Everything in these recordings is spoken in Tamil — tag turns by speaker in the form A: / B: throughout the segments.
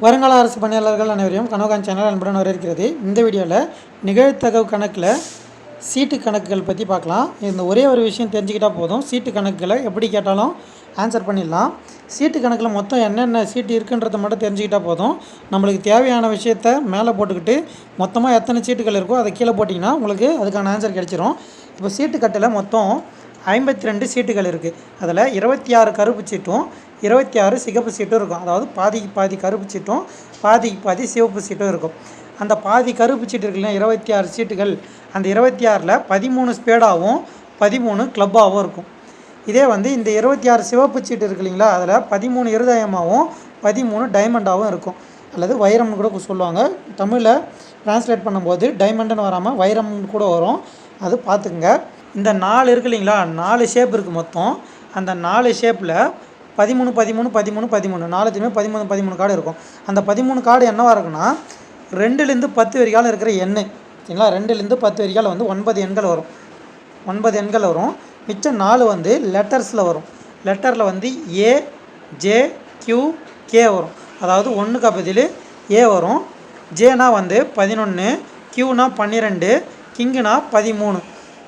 A: வருங்கால அரசு பணியாளர்கள் அனைவரையும் கனவுகான் சேனல் அன்புடன் வரவேற்கிறது. இந்த வீடியோவில் நிகழ்த்தகவு கணக்கில் சீட்டு கணக்குகள் பற்றி பார்க்கலாம் இந்த ஒரே ஒரு விஷயம் தெரிஞ்சுக்கிட்டால் போதும். சீட்டு கணக்குகளை எப்படி கேட்டாலும் ஆன்சர் பண்ணிடலாம். சீட்டு கணக்கில் மொத்தம் என்னென்ன சீட்டு இருக்குன்றதை மட்டும் தெரிஞ்சுக்கிட்டால் போதும். நம்மளுக்கு தேவையான விஷயத்த மேலே போட்டுக்கிட்டு மொத்தமாக எத்தனை சீட்டுகள் இருக்கோ அதை கீழே போட்டிங்கன்னா உங்களுக்கு அதுக்கான ஆன்சர் கிடச்சிரும். இப்போ சீட்டு கட்டில் மொத்தம் ஐம்பத்தி ரெண்டு சீட்டுகள் இருக்குது அதில் இருபத்தி ஆறு கருப்பு சீட்டும் இருபத்தி ஆறு சிகப்பு சீட்டும் இருக்கும். அதாவது பாதிக்கு பாதி கருப்பு சீட்டும் பாதிக்கு பாதி சிவப்பு சீட்டும் இருக்கும். அந்த பாதி கருப்பு சீட்டு இருக்குல்ல இருபத்தி ஆறு சீட்டுகள் அந்த இருபத்தி ஆறில் பதிமூணு ஸ்பேடாகவும் பதிமூணு கிளப்பாகவும் இருக்கும். இதே வந்து இந்த இருபத்தி ஆறு சிவப்பு சீட்டு இருக்கு இல்லைங்களா அதில் பதிமூணு இருதயமாகவும் பதிமூணு டைமண்டாகவும் இருக்கும். அல்லது வைரம்னு கூட சொல்லுவாங்க. தமிழில் ட்ரான்ஸ்லேட் பண்ணும்போது டைமண்டுன்னு வராமல் வைரம்னு கூட வரும். அது பார்த்துக்குங்க. இந்த நாலு இருக்கு இல்லைங்களா நாலு ஷேப் இருக்குது மொத்தம். அந்த நாலு ஷேப்பில் பதிமூணு பதிமூணு பதிமூணு பதிமூணு. நாலுத்துலேயுமே பதிமூணு பதிமூணு கார்டு இருக்கும். அந்த பதிமூணு கார்டு என்னவாக இருக்குன்னா ரெண்டுலேருந்து பத்து வரைக்காலம் இருக்கிற எண் சரிங்களா? ரெண்டுலேருந்து பத்து வரைக்காலம் வந்து ஒன்பது எண்கள் வரும். ஒன்பது எண்கள் வரும். மிச்சம் நாலு வந்து லெட்டர்ஸில் வரும். லெட்டரில் வந்து ஏ ஜே கியூ கே வரும். அதாவது ஒன்றுக்கு பதில் ஏ வரும். ஜேனா வந்து பதினொன்று கியூனா பன்னிரெண்டு கிங்குனா பதிமூணு.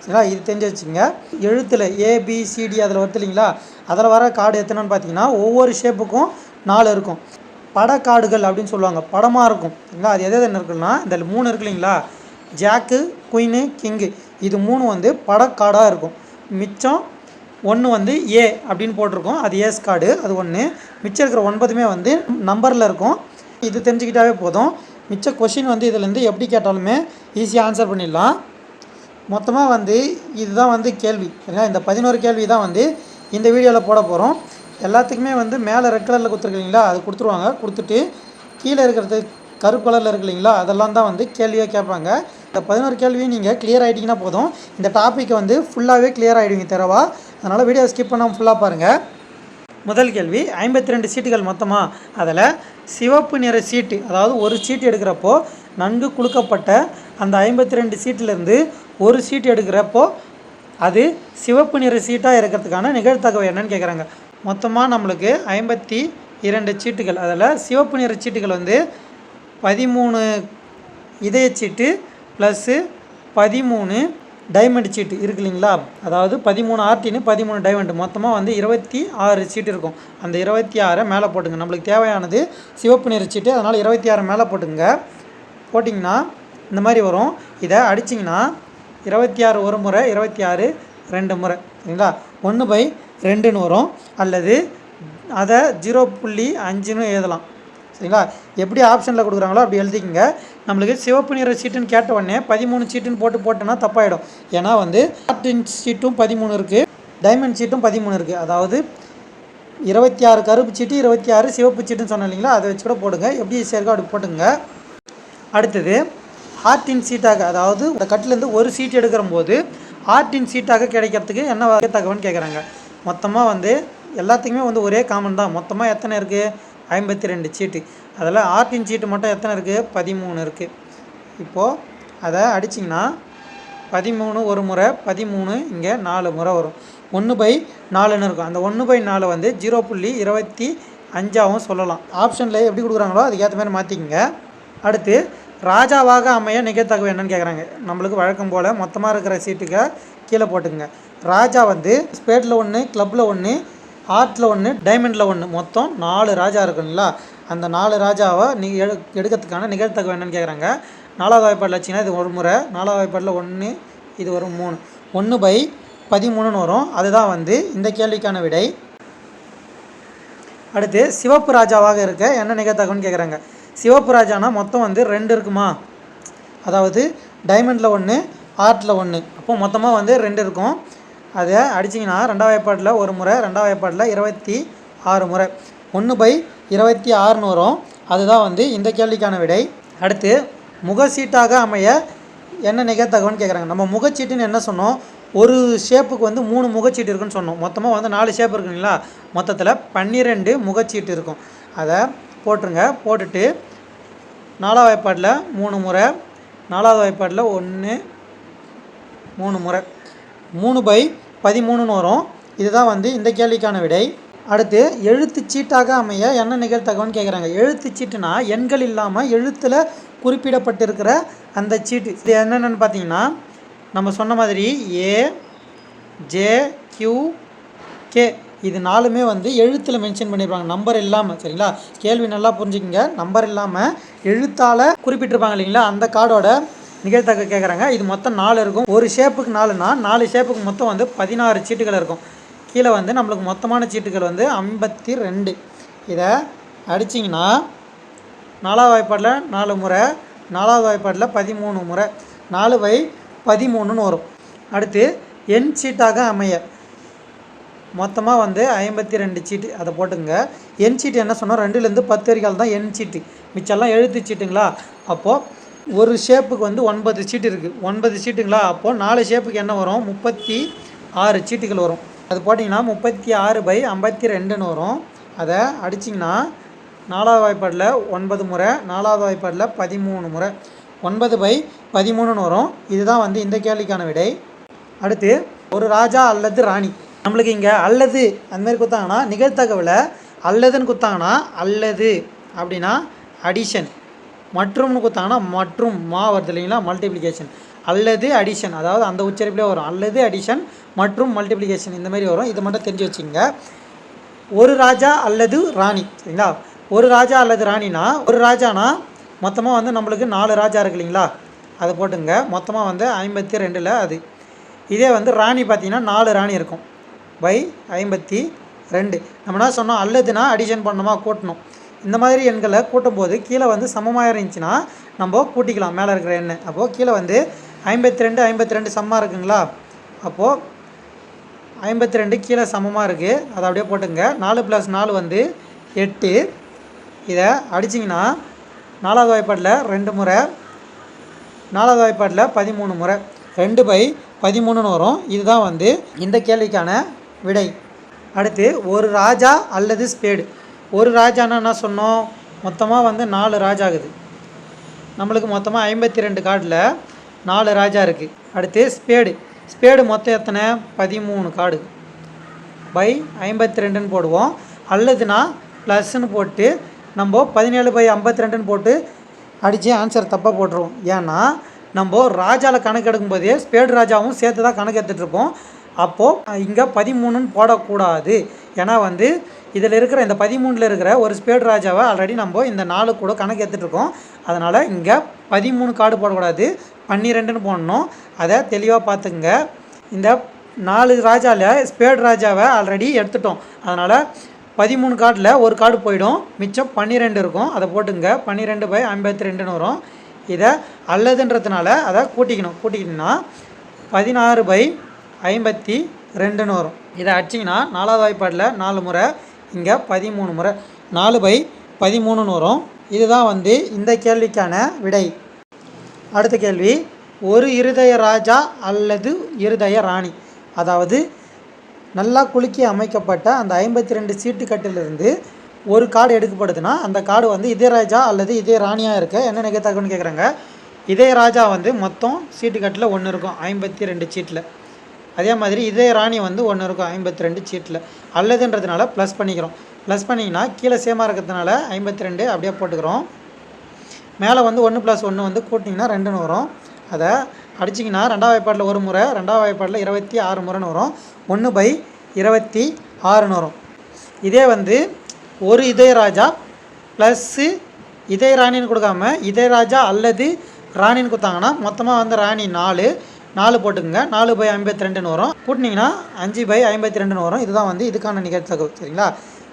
A: சரிங்களா? இது தெரிஞ்சு வச்சுங்க எழுத்தில் ஏபிசிடி அதில் வருது இல்லைங்களா? அதில் வர கார்டு எத்தனைன்னு பார்த்தீங்கன்னா ஒவ்வொரு ஷேப்புக்கும் நாலு இருக்கும். படக்கார்டுகள் அப்படின்னு சொல்லுவாங்க. படமாக இருக்கும். சரிங்களா? அது எது என்ன இருக்குன்னா இந்த மூணு இருக்கு இல்லைங்களா? ஜாக்கு குயினு கிங்கு இது மூணு வந்து படக்கார்டாக இருக்கும். மிச்சம் ஒன்று வந்து ஏ அப்படின்னு போட்டிருக்கோம். அது ஏஸ் கார்டு. அது ஒன்று மிச்சம் இருக்கிற ஒன்பதுமே வந்து நம்பரில் இருக்கும். இது தெரிஞ்சுக்கிட்டாவே போதும். மிச்ச கொஷின் வந்து இதுலேருந்து எப்படி கேட்டாலுமே ஈஸியாக ஆன்சர் பண்ணிடலாம். மொத்தமாக வந்து இதுதான் வந்து கேள்வி. சரிங்களா இந்த பதினோரு கேள்வி தான் வந்து இந்த வீடியோவில் போட போகிறோம் எல்லாத்துக்குமே வந்து மேலே ரெட் கலரில் கொடுத்துருக்கீங்களா? அது கொடுத்துருவாங்க. கொடுத்துட்டு கீழே இருக்கிறது கருப்பு கலரில் இருக்கு இல்லைங்களா? அதெல்லாம் தான் வந்து கேள்வியாக கேட்பாங்க. இந்த பதினோரு கேள்வியும் நீங்கள் கிளியர் ஆகிட்டிங்கன்னா போதும். இந்த டாப்பிக்கை வந்து ஃபுல்லாகவே கிளியர் ஆகிடுவீங்க தெரவா. அதனால் வீடியோ ஸ்கிப் பண்ணாமல் ஃபுல்லாக பாருங்கள் முதல் கேள்வி ஐம்பத்தி ரெண்டு சீட்டுகள் மொத்தமாக அதில் சிவப்பு நிற சீட்டு அதாவது ஒரு சீட்டு எடுக்கிறப்போ நன்கு குலுக்கப்பட்ட அந்த ஐம்பத்தி ரெண்டு சீட்டிலேருந்து ஒரு சீட்டு எடுக்கிறப்போ அது சிவப்பு நிற சீட்டாக இருக்கிறதுக்கான நிகழ்த்தகவை என்னன்னு கேட்குறாங்க மொத்தமாக நம்மளுக்கு ஐம்பத்தி இரண்டு சீட்டுகள் அதில் சிவப்பு நிற சீட்டுகள் வந்து பதிமூணு இதய சீட்டு ப்ளஸ்ஸு பதிமூணு டைமண்ட் சீட்டு இருக்கு இல்லைங்களா? அதாவது பதிமூணு ஆர்டின்னு பதிமூணு டைமண்ட் மொத்தமாக வந்து இருபத்தி ஆறு சீட்டு இருக்கும். அந்த இருபத்தி ஆறை மேலே போட்டுங்க. நம்மளுக்கு தேவையானது சிவப்பு நிற சீட்டு அதனால் இருபத்தி ஆறு மேலே போட்டுங்க. போட்டிங்கன்னா இந்த மாதிரி வரும். இதை அடிச்சிங்கன்னா இருபத்தி ஆறு ஒரு முறை இருபத்தி ஆறு ரெண்டு முறை. சரிங்களா? ஒன்று பை ரெண்டுன்னு வரும். அல்லது அதை ஜீரோ புள்ளி அஞ்சுன்னு எழுதலாம். சரிங்களா? எப்படி ஆப்ஷனில் கொடுக்குறாங்களோ அப்படி எழுதிக்கங்க. நம்மளுக்கு சிவப்பு நிற சீட்டுன்னு கேட்ட உடனே பதிமூணு சீட்டுன்னு போட்டு போட்டோன்னா தப்பாயிடும். ஏன்னா வந்து ஆர்டின் சீட்டும் பதிமூணு இருக்குது டைமண்ட் சீட்டும் பதிமூணு இருக்குது அதாவது இருபத்தி ஆறு கருப்பு சீட்டு இருபத்தி ஆறு சிவப்பு சீட்டுன்னு சொன்னோம் இல்லைங்களா? அதை வச்சு கூட போடுங்க. எப்படி சேர்க்கோ அப்படி போட்டுங்க அடுத்தது ஆர்டின் சீட்டாக அதாவது இந்த கட்டிலேருந்து ஒரு சீட் எடுக்கிற போது ஆர்டின் சீட்டாக கிடைக்கிறதுக்கு என்ன வகை தகவல்னு கேட்குறாங்க மொத்தமாக வந்து எல்லாத்துக்குமே வந்து ஒரே காமன் தான். மொத்தமாக எத்தனை இருக்குது ஐம்பத்தி ரெண்டு சீட்டு அதில் ஆர்டின் சீட்டு மட்டும் எத்தனை இருக்குது பதிமூணு இருக்குது இப்போது அதை அடிச்சிங்கன்னா பதிமூணு ஒரு முறை பதிமூணு இங்கே நாலு முறை வரும். ஒன்று பை நாலுன்னு இருக்கும். அந்த ஒன்று பை நாலு வந்து ஜீரோ புள்ளி இருபத்தி அஞ்சாகவும் சொல்லலாம். ஆப்ஷனில் எப்படி கொடுக்குறாங்களோ அதுக்கேற்ற மாதிரி மாற்றிக்கங்க அடுத்து ராஜாவாக அமைய நிகழ்த்தகவு என்னன்னு கேட்குறாங்க நம்மளுக்கு வழக்கம் போல் மொத்தமாக இருக்கிற சீட்டுக்கு கீழே போட்டுங்க ராஜா வந்து ஸ்பேட்டில் ஒன்று கிளப்பில் ஒன்று ஆர்ட்டில் ஒன்று டைமண்டில் ஒன்று மொத்தம் நாலு ராஜா இருக்குங்களா அந்த நாலு ராஜாவை நீ எடு எடுக்கிறதுக்கான நிகழ்த்தகவு என்னன்னு கேட்குறாங்க நாலாவது வாய்ப்பாடில் வச்சிங்கன்னா இது ஒரு முறை. நாலாவது வாய்ப்பாடில் ஒன்று இது வரும் மூணு. ஒன்று பை பதிமூணுன்னு வரும். அதுதான் வந்து இந்த கேள்விக்கான விடை. அடுத்து சிவப்பு ராஜாவாக இருக்க என்ன நிகழ்த்தகவுன்னு கேட்குறாங்க சிவப்பு ராஜானா மொத்தம் வந்து ரெண்டு இருக்குமா? அதாவது டைமண்டில் ஒன்று ஆர்ட்டில் ஒன்று அப்போ மொத்தமாக வந்து ரெண்டு இருக்கும். அதை அடிச்சிங்கன்னா ரெண்டாம் வாய்ப்பாட்டில் ஒரு முறை ரெண்டாவது வாய்ப்பாட்டில் இருபத்தி ஆறு முறை. ஒன்று பை இருபத்தி ஆறுன்னு வரும். அதுதான் வந்து இந்த கேள்விக்கான விடை. அடுத்து முகசீட்டாக அமைய என்ன நிகழ்த்தகவன்னு கேட்குறாங்க நம்ம முகச்சீட்டுன்னு என்ன சொன்னோம்? ஒரு ஷேப்புக்கு வந்து மூணு முகச்சீட்டு இருக்குன்னு சொன்னோம். மொத்தமாக வந்து நாலு ஷேப் இருக்குங்களா? மொத்தத்தில் பன்னிரெண்டு முகச்சீட்டு இருக்கும். அதை போட்டுருங்க. போட்டுட்டு நாலாவது வாய்ப்பாட்டில் மூணு முறை. நாலாவது வாய்ப்பாட்டில் ஒன்று மூணு முறை. மூணு பை பதிமூணுன்னு வரும். இதுதான் வந்து இந்த கேள்விக்கான விடை. அடுத்து எழுத்து சீட்டாக அமைய என்ன நிகழ்த்தகவுன்னு கேட்குறாங்க எழுத்து சீட்டுனா எண்கள் இல்லாமல் எழுத்தில் குறிப்பிடப்பட்டிருக்கிற அந்த சீட்டு. இது என்னென்னு பார்த்தீங்கன்னா நம்ம சொன்ன மாதிரி ஏ ஜே கியூ கே இது நாலுமே வந்து எழுத்தில் மென்ஷன் பண்ணியிருப்பாங்க நம்பர் இல்லாமல் சரிங்களா? கேள்வி நல்லா புரிஞ்சுக்கங்க. நம்பர் இல்லாமல் எழுத்தால் குறிப்பிட்டிருப்பாங்க இல்லைங்களா? அந்த கார்டோட நிகழ்த்தக்க கேட்குறாங்க இது மொத்தம் நாலு இருக்கும். ஒரு ஷேப்புக்கு நாலுனா நாலு ஷேப்புக்கு மொத்தம் வந்து பதினாறு சீட்டுகள் இருக்கும். கீழே வந்து நம்மளுக்கு மொத்தமான சீட்டுகள் வந்து ஐம்பத்தி ரெண்டு இதை அடிச்சிங்கன்னா நாலாவது வாய்ப்பாடில் நாலு முறை நாலாவது வாய்ப்பாடில் பதிமூணு முறை. நாலு பை பதிமூணுன்னு வரும். அடுத்து எண் சீட்டாக அமைய. மொத்தமாக வந்து ஐம்பத்தி ரெண்டு சீட்டு. அதை போட்டுங்க எண் சீட்டு என்ன சொன்னோம்? ரெண்டுலேருந்து பத்து வரைக்கும் தான் எண் சீட்டு. மிச்சம்லாம் எழுத்து சீட்டுங்களா? அப்போது ஒரு ஷேப்புக்கு வந்து ஒன்பது சீட்டு இருக்குது ஒன்பது சீட்டுங்களா? அப்போது நாலு ஷேப்புக்கு என்ன வரும்? முப்பத்தி ஆறு சீட்டுகள் வரும். அது போட்டிங்கன்னா முப்பத்தி ஆறு பை ஐம்பத்தி ரெண்டுன்னு வரும். அதை அடிச்சிங்கன்னா நாலாவது வாய்ப்பாடில் ஒன்பது முறை நாலாவது வாய்ப்பாடில் பதிமூணு முறை. ஒன்பது பை பதிமூணுன்னு வரும். இதுதான் வந்து இந்த கேள்விக்கான விடை. அடுத்து ஒரு ராஜா அல்லது ராணி. நம்மளுக்கு இங்கே அல்லது அந்த மாதிரி கொடுத்தாங்கன்னா நிகழ்த்தகவில் அல்லதுன்னு கொடுத்தாங்கன்னா அல்லது அப்படின்னா அடிஷன் மற்றும்னு கொடுத்தாங்கன்னா மற்றும் மா வருது இல்லைங்களா? மல்டிப்ளிகேஷன் அல்லது அடிஷன் அதாவது அந்த உச்சரிப்பிலே வரும். அல்லது அடிஷன் மற்றும் மல்டிப்ளிகேஷன் இந்த மாதிரி வரும். இதை மட்டும் தெரிஞ்சு வச்சுங்க ஒரு ராஜா அல்லது ராணி சரிங்களா? ஒரு ராஜா அல்லது ராணினா ஒரு ராஜானா மொத்தமாக வந்து நம்மளுக்கு நாலு ராஜா இருக்கு இல்லைங்களா? அதை போட்டுங்க. மொத்தமாக வந்து ஐம்பத்தி ரெண்டில் அது. இதே வந்து ராணி பார்த்திங்கன்னா நாலு ராணி இருக்கும். பை ஐம்பத்தி ரெண்டு. நம்ம என்ன சொன்னோம்? அல்லதுனா அடிஷன் பண்ணணுமா? கூட்டணும். இந்த மாதிரி எண்களை கூட்டும்போது கீழே வந்து சமமாக இருந்துச்சுன்னா நம்ம கூட்டிக்கலாம். மேலே இருக்கிற எண்ணெய் அப்போது கீழே வந்து ஐம்பத்தி ரெண்டு ஐம்பத்தி ரெண்டு சமமாக இருக்குங்களா? அப்போது ஐம்பத்தி ரெண்டு கீழே சமமாக இருக்குது அதை அப்படியே போட்டுங்க. நாலு ப்ளஸ் நாலு வந்து எட்டு. இதை அடிச்சிங்கன்னா நாலாவது வாய்ப்பாட்டில் ரெண்டு முறை நாலாவது வாய்ப்பாட்டில் பதிமூணு முறை. ரெண்டு பை பதிமூணுன்னு வரும். இதுதான் வந்து இந்த கேள்விக்கான விடை. அடுத்து ஒரு ராஜா அல்லது ஸ்பேடு. ஒரு ராஜான்னா என்ன சொன்னோம்? மொத்தமாக வந்து நாலு ராஜா ஆகுது நம்மளுக்கு மொத்தமாக ஐம்பத்தி ரெண்டு கார்டில் நாலு ராஜா இருக்குது அடுத்து ஸ்பேடு. ஸ்பேடு மொத்தம் எத்தனை? பதிமூணு கார்டு பை ஐம்பத்தி ரெண்டுன்னு போடுவோம். அல்லதுனா ப்ளஸ்ன்னு போட்டு நம்ம பதினேழு பை ஐம்பத்தி ரெண்டுன்னு போட்டு அடித்து ஆன்சர் தப்பாக போட்டுருவோம். ஏன்னா நம்ம ராஜாவில் கணக்கு எடுக்கும்போதே ஸ்பேடு ராஜாவும் சேர்த்து தான் கணக்கு எடுத்துகிட்ருப்போம் அப்போது இங்கே பதிமூணுன்னு போடக்கூடாது. ஏன்னா வந்து இதில் இருக்கிற இந்த பதிமூணில் இருக்கிற ஒரு ஸ்பேட் ராஜாவை ஆல்ரெடி நம்ம இந்த நாலு கூட கணக்கு எடுத்துகிட்டு இருக்கோம் அதனால் இங்கே பதிமூணு கார்டு போடக்கூடாது. பன்னிரெண்டுன்னு போடணும். அதை தெளிவாக பார்த்துங்க இந்த நாலு ராஜாவில் ஸ்பேட் ராஜாவை ஆல்ரெடி எடுத்துட்டோம். அதனால் பதிமூணு கார்டில் ஒரு கார்டு போயிடும். மிச்சம் பன்னிரெண்டு இருக்கும். அதை போட்டுங்க. பன்னிரெண்டு பை ஐம்பத்தி ரெண்டுன்னு வரும். இதை அல்லதுன்றதுனால அதை கூட்டிக்கணும். கூட்டிக்கிட்டோம்னா பதினாறு பை ஐம்பத்தி ரெண்டுன்னு வரும். இதை அடிச்சிங்கன்னா நாலாவது வாய்ப்பாடில் நாலு முறை இங்கே பதிமூணு முறை. நாலு பை பதிமூணுன்னு வரும். இதுதான் வந்து இந்த கேள்விக்கான விடை. அடுத்த கேள்வி ஒரு இருதய ராஜா அல்லது இருதய ராணி? அதாவது நல்லா குலுக்கி அமைக்கப்பட்ட அந்த ஐம்பத்தி ரெண்டு சீட்டு கட்டிலிருந்து ஒரு கார்டு எடுக்கப்படுதுன்னா அந்த கார்டு வந்து இதய ராஜா அல்லது இதய ராணியாக இருக்க. என்ன நிகழ்த்தாக்குன்னு கேட்குறாங்க? இதய ராஜா வந்து மொத்தம் சீட்டு கட்டில் ஒன்று இருக்கும் ஐம்பத்தி ரெண்டு சீட்டில். அதே மாதிரி இதய ராணி வந்து ஒன்று இருக்கும் ஐம்பத்தி ரெண்டு சீட்டில் அல்லதுன்றதுனால ப்ளஸ் பண்ணிக்கிறோம். ப்ளஸ் பண்ணிங்கன்னா கீழே சேமாக இருக்கிறதுனால ஐம்பத்தி ரெண்டு அப்படியே போட்டுக்கிறோம். மேலே வந்து ஒன்று ப்ளஸ் ஒன்று வந்து கூட்டிங்கன்னா ரெண்டுன்னு வரும். அதை அடிச்சிங்கன்னா ரெண்டாவது வாய்ப்பாட்டில் ஒரு முறை ரெண்டாவது வாய்ப்பாட்டில் இருபத்தி ஆறு முறைன்னு வரும். ஒன்று பை இருபத்தி ஆறுன்னு வரும். இதே வந்து ஒரு இதயராஜா ப்ளஸ்ஸு இதய ராணின்னு கொடுக்காம இதயராஜா அல்லது ராணின்னு கொடுத்தாங்கன்னா மொத்தமாக வந்து ராணி நாலு நாலு போட்டுக்கோங்க. நாலு பை ஐம்பத்தி ரெண்டுன்னு வரும். கூட்டினீங்கன்னா அஞ்சு பை ஐம்பத்தி ரெண்டுன்னு வரும். இதுதான் வந்து இதுக்கான நிகழ்த்தகவு சரிங்களா?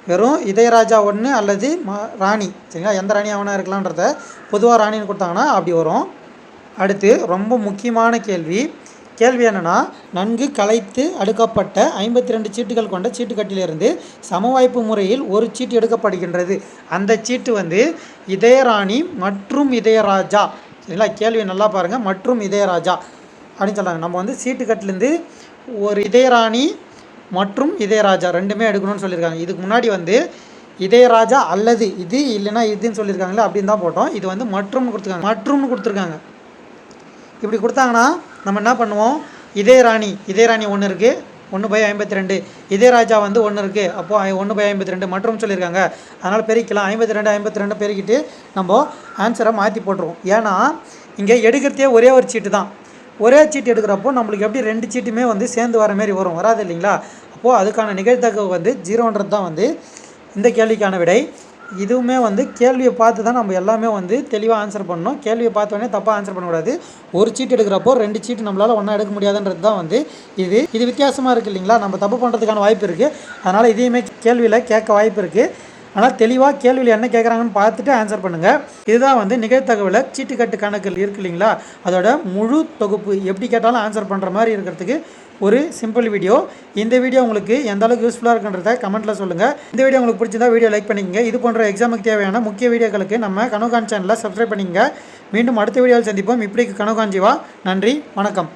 A: வெறும் இதயராஜா ஒன்று அல்லது மா ராணி சரிங்களா? எந்த ராணி அவனாக இருக்கலான்றத பொதுவாக ராணின்னு கொடுத்தாங்கன்னா அப்படி வரும். அடுத்து ரொம்ப முக்கியமான கேள்வி. கேள்வி என்னென்னா நன்கு கலைத்து அடுக்கப்பட்ட ஐம்பத்தி ரெண்டு சீட்டுகள் கொண்ட சீட்டுக்கட்டிலிருந்து சமவாய்ப்பு முறையில் ஒரு சீட்டு எடுக்கப்படுகின்றது. அந்த சீட்டு வந்து இதயராணி மற்றும் இதயராஜா சரிங்களா? கேள்வி நல்லா பாருங்கள் மற்றும் இதயராஜா. அப்படின்னு சொல்கிறாங்க நம்ம வந்து சீட்டுக்கட்டிலேருந்து ஒரு இதயராணி மற்றும் இதயராஜா ரெண்டுமே எடுக்கணும்னு சொல்லியிருக்காங்க. இதுக்கு முன்னாடி வந்து இதயராஜா அல்லது இது இல்லைன்னா இதுன்னு சொல்லியிருக்காங்களே அப்படின்னு தான் போட்டோம். இது வந்து மற்றும்னு கொடுத்துருக்காங்க. மற்றும்னு கொடுத்துருக்காங்க. இப்படி கொடுத்தாங்கன்னா நம்ம என்ன பண்ணுவோம்? இதய ராணி ஒன்று இருக்குது ஒன்று பை ஐம்பத்தி ரெண்டு. இதயராஜா வந்து ஒன்று இருக்குது அப்போது ஒன்று பை ஐம்பத்தி ரெண்டு மற்றும் சொல்லியிருக்காங்க. அதனால் பெருக்கலாம் ஐம்பத்தி ரெண்டு ஐம்பத்தி ரெண்டு பெருக்கிட்டு நம்ம ஆன்சரை மாற்றி போட்டுருவோம். ஏன்னா இங்கே எடுக்கிறதே ஒரே ஒரு சீட்டு தான். ஒரே சீட்டு எடுக்கிறப்போ நம்மளுக்கு எப்படி ரெண்டு சீட்டுமே வந்து சேர்ந்து வர மாதிரி வரும் வராது இல்லைங்களா? அப்போது அதுக்கான நிகழ்த்தகவு வந்து ஜீரோன்றது தான் வந்து இந்த கேள்விக்கான விடை. இதுவுமே வந்து கேள்வியை பார்த்து தான் நம்ம எல்லாமே வந்து தெளிவாக ஆன்சர் பண்ணணும். கேள்வியை பார்த்த தப்பாக ஆன்சர் பண்ணக்கூடாது. ஒரு சீட் எடுக்கிறப்போ ரெண்டு சீட்டு நம்மளால் ஒன்றா எடுக்க முடியாதுன்றது தான் வந்து இது. இது வித்தியாசமாக இருக்குது இல்லைங்களா? நம்ம தப்பு பண்ணுறதுக்கான வாய்ப்பு இருக்குது அதனால் இதையுமே கேள்வியில் கேட்க வாய்ப்பு இருக்குது ஆனால் தெளிவாக கேள்வியில் என்ன கேட்குறாங்கன்னு பார்த்துட்டு ஆன்சர் பண்ணுங்கள் இதுதான் வந்து நிகழ்த்தகவில் சீட்டுக்கட்டு கணக்குகள் இருக்கு இல்லைங்களா? அதோட முழு தொகுப்பு எப்படி கேட்டாலும் ஆன்சர் பண்ணுற மாதிரி இருக்கிறதுக்கு ஒரு சிம்பிள் வீடியோ இந்த வீடியோ உங்களுக்கு எந்த அளவுக்கு யூஸ்ஃபுல்லாக இருக்குன்றத கமெண்ட்டில் சொல்லுங்கள் இந்த வீடியோ உங்களுக்கு பிடிச்சிருந்தா வீடியோ லைக் பண்ணிக்கங்க. இது போன்ற எக்ஸாமுக்கு தேவையான முக்கிய வீடியோக்களுக்கு நம்ம கனோகான் சேனலில் சப்ஸ்கிரைப் பண்ணிங்க மீண்டும் அடுத்த வீடியோவில் சந்திப்போம். இப்படிக்கு கனோகான் ஜீவா நன்றி வணக்கம்.